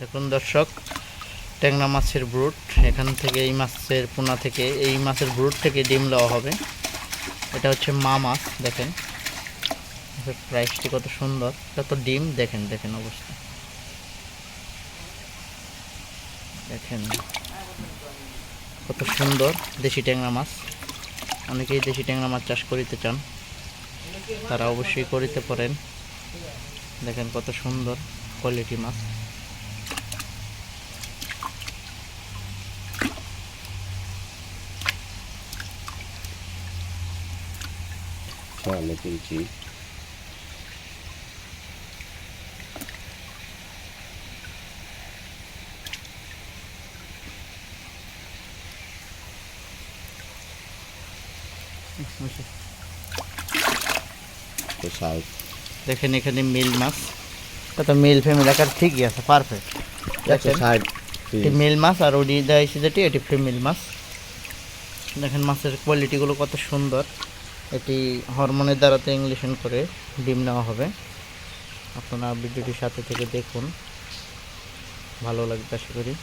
দেখুন দর্শক, ট্যাংরা মাছের ব্রুট, এখান থেকে এই মাছের পোনা থেকে, এই মাছের ব্রুট থেকে ডিম দেওয়া হবে। এটা হচ্ছে মা মাছ, দেখেন। প্রাইসটি কত সুন্দর। এটা তো ডিম, দেখেন দেখেন অবস্থা। দেখেন কত সুন্দর দেশি ট্যাংরা মাছ। অনেকেই দেশি ট্যাংরা মাছ চাষ করিতে চান। তারা অবশ্যই করিতে পারেন। দেখেন কত সুন্দর কোয়ালিটি মাছ। তাহলে কিনছি দেখেন এখানে মিল মাছ। কত মিল ফেমিল আকার ঠিকই আছে পারফেক্ট ষাট মিল মাছ আর ওডি দেওয়া যেটি এটি ফিমেল মাছ। দেখেন মাছের কোয়ালিটিগুলো কত সুন্দর। এটি হরমোনের দ্বারাতে ইংলিশন করে ডিম নেওয়া হবে। আপনারা ভিডিওটির সাথে থেকে দেখুন। ভালো লাগবে আশা করি।